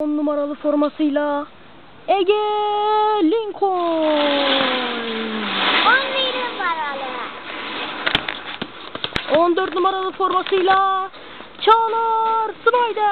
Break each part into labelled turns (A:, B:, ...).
A: 10 numaralı formasıyla Ege Lincoln.
B: 11 numaralı.
A: 14 numaralı formasıyla Çağlar Snyder.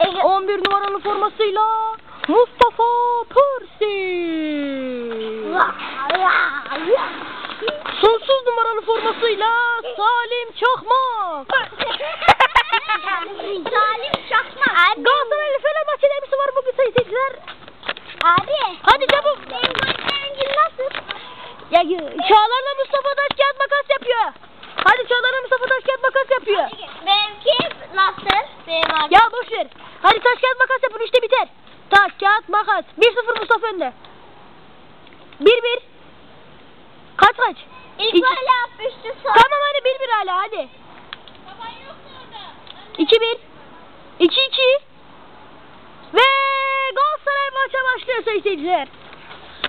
B: Ege
A: 11 numaralı formasıyla Mustafa Pörsi. Sonsuz numaralı formasıyla Salim Çakmak.
B: Salim Çakmak. Abi.
A: Galatasaray ile Fenerbahçe derbisi var bugün sayın seyirciler.
B: Abi.
A: Hadi çabuk. Ya Çağlar'la Mustafa taş kağıt makas yapıyor. Hadi Çağlar'la Mustafa taş kağıt makas yapıyor.
B: Benimki nasıl? Benim abi.
A: Ya boş ver. Hadi taş kağıt makas yapın işte biter. Taş kağıt makas. 1-0 Mustafa önde. 1-1. Kaç kaç?
B: İlk
A: İki-
B: gol yapmıştı sonra.
A: Tamam hadi 1-1 hala hadi. 2-1. 2-2. Başlıyor sayın seyirciler.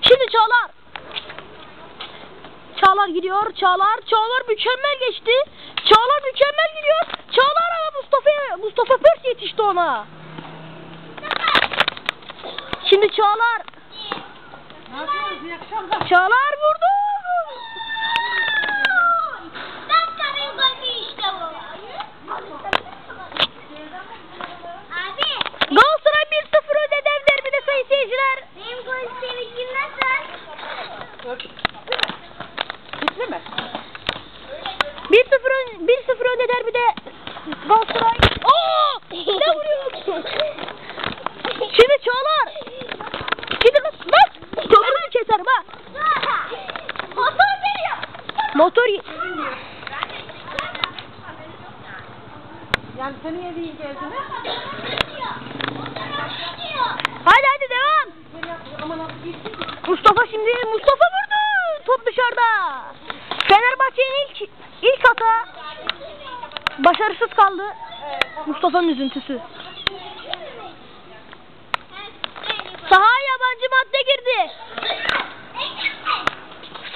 A: Şimdi Çağlar. Çağlar gidiyor. Çağlar. Çağlar mükemmel geçti. Çağlar mükemmel gidiyor. Çağlar ama Mustafa Mustafa Pers yetişti ona. Şimdi Çağlar. Çağlar vurdu.
B: Dakika'nın golü işte bu. Abi.
A: Galatasaray 1-0 önde dev derbide sayın seyirciler.
B: Benim gol sevincim nasıl?
A: Bitti mi? 1-0 ön, 1-0 önde derbide Galatasaray. Aa! Ne vuruyor? Şimdi Çağlar. Şimdi bak bak. Topumu keserim ha.
B: Motor geliyor.
A: Motor
C: Yani seni yedi iyi geldi.
A: Hadi hadi devam. Mustafa şimdi Mustafa vurdu. Top dışarıda. Fenerbahçe'nin ilk ilk hata başarısız kaldı. Mustafa'nın üzüntüsü. Sahaya yabancı madde girdi.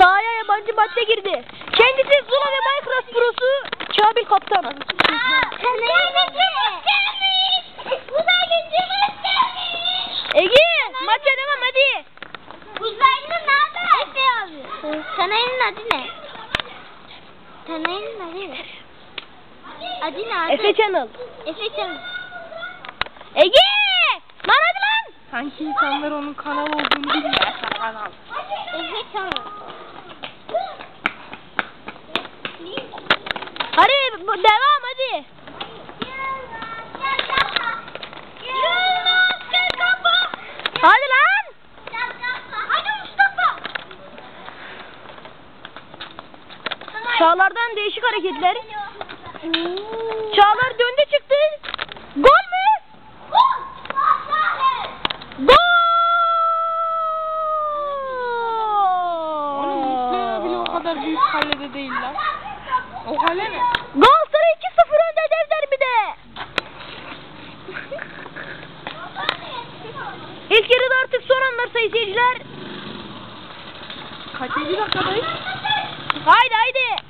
A: Sahaya yabancı madde girdi. Kendisi Zula ve Minecraft prosu Kabil Kaptan. Ege maça devam hadi.
B: Uzaylı ne haber? Efe abi. Kanalın adı ne? Kanalın adı ne? Adı ne abi?
A: Efe Channel.
B: Efe Channel.
A: Ege! Lan hadi lan!
C: Sanki insanlar onun kanal olduğunu bilmiyor. Kanal.
B: Efe Channel.
A: Hadi devam hadi. Hadi lan!
B: Hadi Mustafa.
A: Çağlar'dan değişik hareketler. Çağlar döndü çıktı. Gol mü?
C: Onun Muslera bile o
A: Gol!
C: kadar büyük kalede değiller. O kale ne?
A: Galatasaray 2-0 önde dev derbide. İlk yarıda anlar sayın seyirciler.
C: Kaçıncı dakikadayız?
A: Haydi haydi.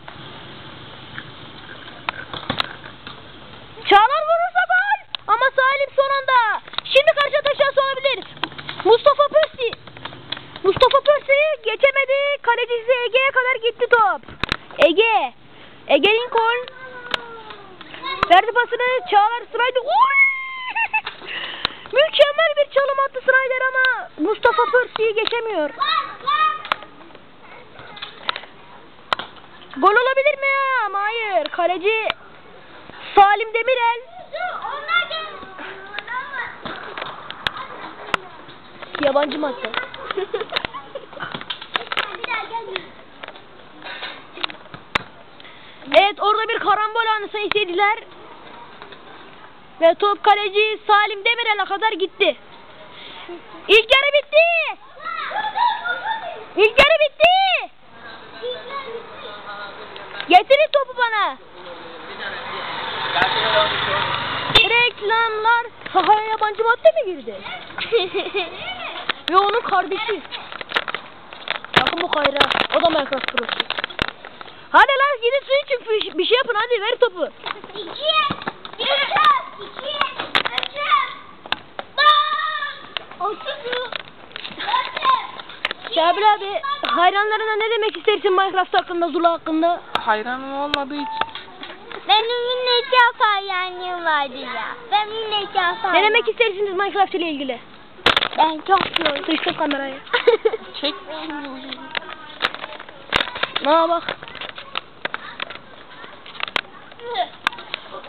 A: Çağlar vurursa gol. Ama Salim son anda. Şimdi karşı taşası olabilir. Mustafa Pörsi. Mustafa Pörsi geçemedi. Kalecisi Ege'ye kadar gitti top. Ege. Ege Lincoln. Verdi pasını Çağlar Snyder. Oy! Mükemmel bir çalım attı Snyder Mustafa Pörsi'yi geçemiyor. Gol olabilir mi ya? Ama hayır. Kaleci Salim Demirel. Yabancı madde. evet orada bir karambol anı sayın seyirciler. Ve top kaleci Salim Demirel'e kadar gitti. İlk yarı bitti. İlk yarı bitti. Getirin topu bana. Reklamlar sahaya yabancı madde mi girdi? Ve onun kardeşi. Bakın bu kayra. O da Minecraft Pro'su. Hadi lan gidin su için bir şey yapın hadi ver topu.
B: İki. Bir.
A: Cabir abi hayranlarına ne demek istersin Minecraft hakkında, Zula hakkında?
C: Hayranım olmadığı için.
B: Benim yine çok hayranım vardı ya. Benim yine çok hayranım.
A: Ne demek istersiniz Minecraft ile ilgili?
B: Ben çok yoruldum.
A: Sıçtım kamerayı.
C: Çek.
A: Bana bak.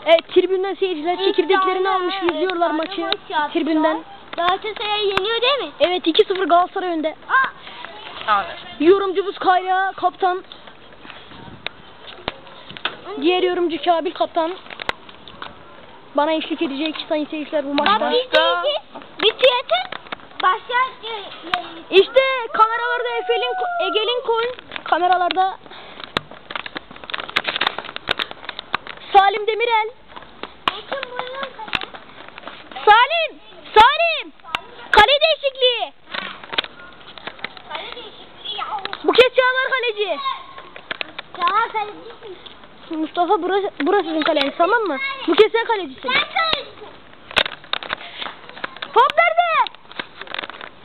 A: Evet tribünden seyirciler çekirdeklerini almış izliyorlar maçı tribünden.
B: Galatasaray yeniyor değil mi?
A: Evet 2-0 Galatasaray önde.
B: Aa,
C: Yani.
A: Yorumcumuz Kayra kaptan. Diğer yorumcu Kabil kaptan. Bana eşlik edecek sayın seyirciler bu maçta.
C: Başka?
B: Bir tiyatro başlar
A: İşte kameralarda Efe'lin, Ege'lin koyun. Kameralarda Salim Demirel. Salim! Kale değişikliği. Bu kez Çağlar kaleci.
B: Çağlar kalecisin.
A: Mustafa burası, burası sizin kaleniz tamam mı? Bu kez sen kalecisin.
B: Sen kalecisin.
A: Top nerede?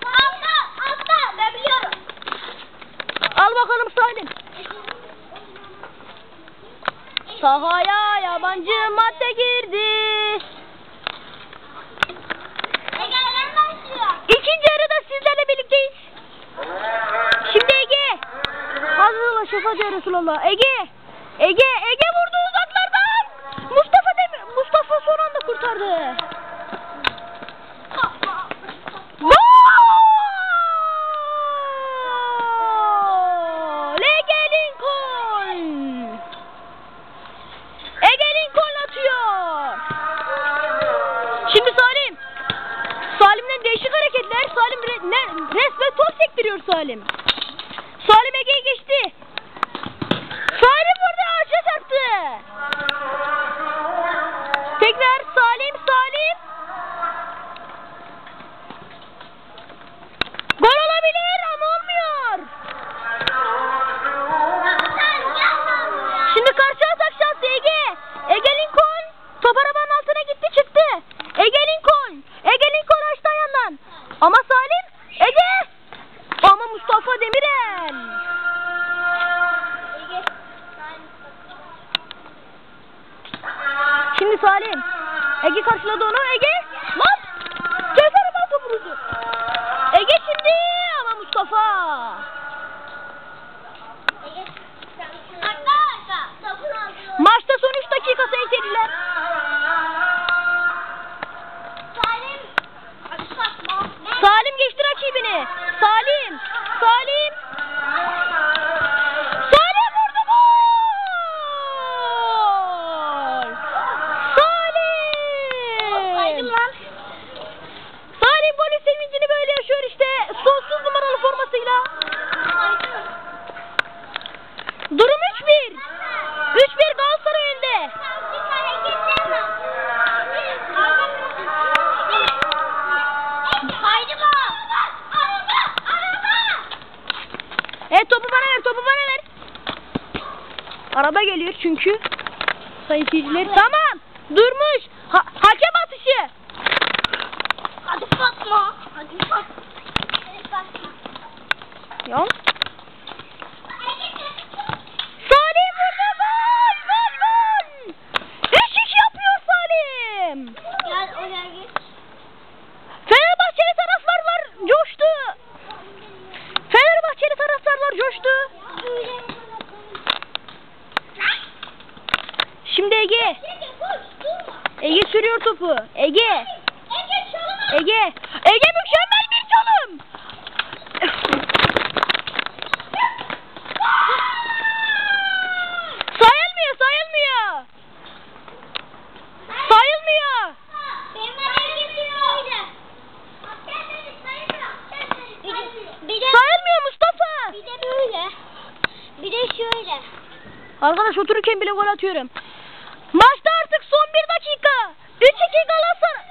B: Altta, altta. Ben biliyorum.
A: Al bakalım Salim. Sahaya yabancı madde girdi.
B: Ege'den başlıyor.
A: İkinci yarıda sizlerle birlikteyiz. Şimdi Ege. Allah şefaat ya Resulallah. Ege. Ege. Ege karşıladı onu. Çünkü. Sayın seyirciler. Tamam. Durmuş. Ha- hakem atışı.
B: Hadi Fatma. Hadi Fatma.
A: Ya. Salim vurdu gol, gol, gol. Eşik yapıyor Salim.
B: Gel oraya git.
A: Fenerbahçeli taraftarlar coştu. Fenerbahçeli taraftarlar coştu. Şimdi Ege. Ege sürüyor topu. Ege. Ege. Ege mükemmel bir çalım. sayılmıyor, sayılmıyor. Sayılmıyor.
B: Bir de,
A: Sayılmıyor Mustafa.
B: bir de böyle. Bir de şöyle.
A: Arkadaş otururken bile gol atıyorum. Maçta artık son bir dakika. 3-2 Galatasaray.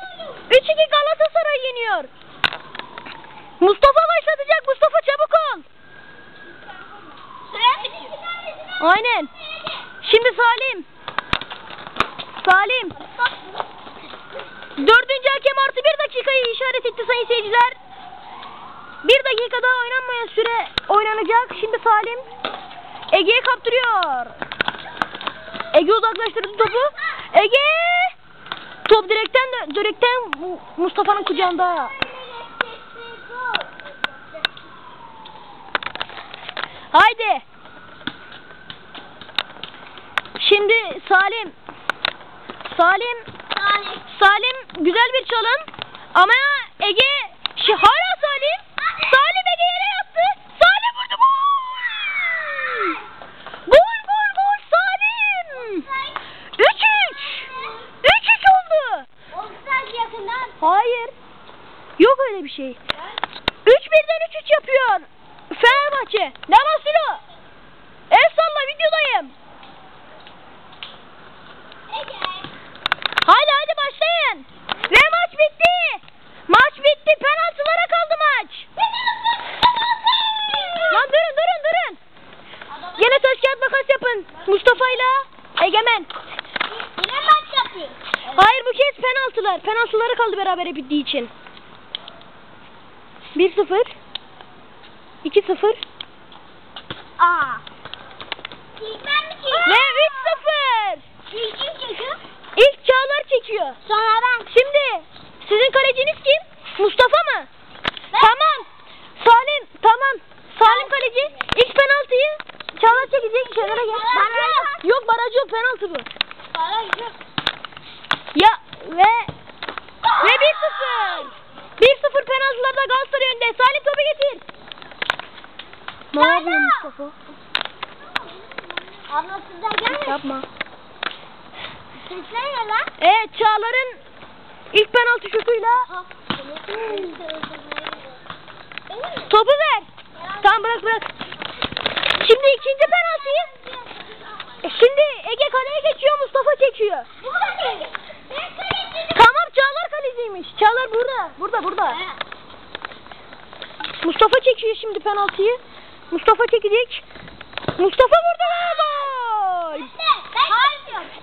A: 3-2 Galatasaray yeniyor. Mustafa başlatacak. Mustafa çabuk ol. Aynen. Şimdi Salim. Salim. Dördüncü hakem artı bir dakikayı işaret etti sayın seyirciler. Bir dakika daha oynanmayan süre oynanacak. Şimdi Salim Ege'ye kaptırıyor. Ege uzaklaştırdı topu. Ege! Top direkten direkten Mu- Mustafa'nın kucağında. Haydi. Şimdi Salim. Salim. Salim güzel bir çalım. Ama Ege şi hala Salim. Salim Ege yere yattı. Salim vurdu. Gol! Gol gol gol Salim. 3-3. 3-3 oldu. Hayır. Yok öyle bir şey. 3-1'den 3-3 yapıyor. Fenerbahçe. Ne basıyor? El salla videodayım. Haydi haydi başlayın. Ve maç bitti. Maç bitti. Penaltılara kaldı maç. Lan durun durun durun. Gene taş kağıt makas yapın. Mustafa ile Egemen. Hayır bu kez penaltılar. Penaltılara kaldı berabere bittiği için. 1-0 2-0 ve 3-0 İlk Çağlar çekiyor.
B: Sonra ben.
A: Şimdi sizin kaleciniz kim? Mustafa mı? Tamam. Salim tamam. Salim kaleci. İlk penaltıyı Çağlar çekecek. Kenara gel.
B: Baraj yok.
A: Yok baraj yok penaltı bu.
B: Baraj yok.
A: Ya ve ve 1-0. 1-0 penaltılarda Galatasaray önde. Salim topu getir. Ne
B: Çağlar.
A: yapıyor Mustafa?
B: Abla sizden gelmiyor.
A: Yapma.
B: Sesler ne lan?
A: Evet Çağlar'ın ilk penaltı şutuyla topu ver. Tamam bırak bırak. Şimdi ikinci penaltıyı. E, Şimdi Ege kaleye geçiyor Mustafa çekiyor. Tamam Çağlar kaleciymiş. Çağlar burada. Burada burada. Mustafa çekiyor şimdi penaltıyı. Mustafa çekecek. Mustafa vurdu gol.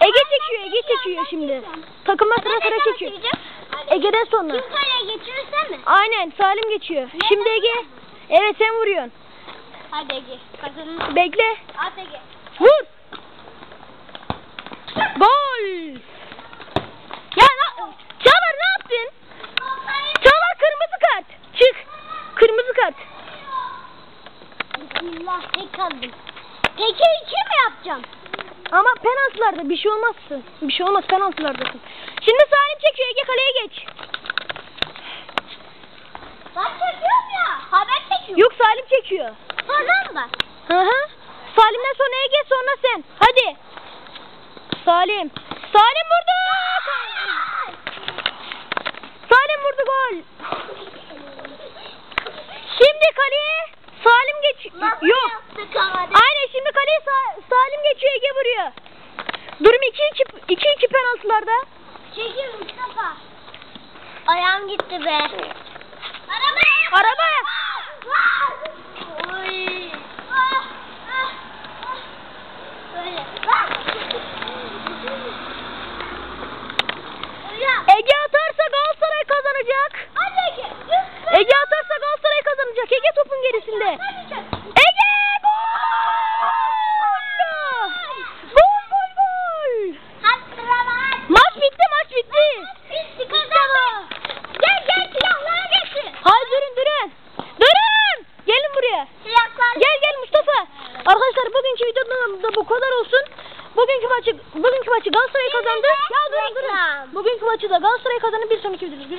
A: Ege çekiyor, Ege çekiyor şimdi. Takımlar sıra sıra çekiyor. Ege'den sonra.
B: Kim kaleye geçiyorsa mi?
A: Aynen Salim geçiyor. Şimdi Ege. Evet sen vuruyorsun.
B: Hadi Ege. Kazanın.
A: Bekle.
B: At Ege.
A: Vur. Gol. Ya na Çağlar ne yaptın? Çağlar kırmızı kart. Çık. Kırmızı kart.
B: Bismillah tek kaldım. Peki iki mi yapacağım?
A: Ama penaltılarda bir şey olmazsın. Bir şey olmaz penaltılardasın. Şimdi Salim çekiyor Ege kaleye geç.
B: Ben çekiyorum ya. Haber çekiyorum.
A: Yok Salim çekiyor.
B: Sonra mı?
A: Hı hı. Salim'den sonra Ege sonra sen. Hadi. Salim. Salim vurdu. Salim vurdu gol. Şimdi kaleye Salim geç.
B: Nasıl
A: Yok. Aynen şimdi kaleye Sa- Salim geçiyor Ege vuruyor. Durum 2-2 2-2 penaltılarda.
B: Çekil Mustafa. Ayağım gitti be.
A: Gerisinde.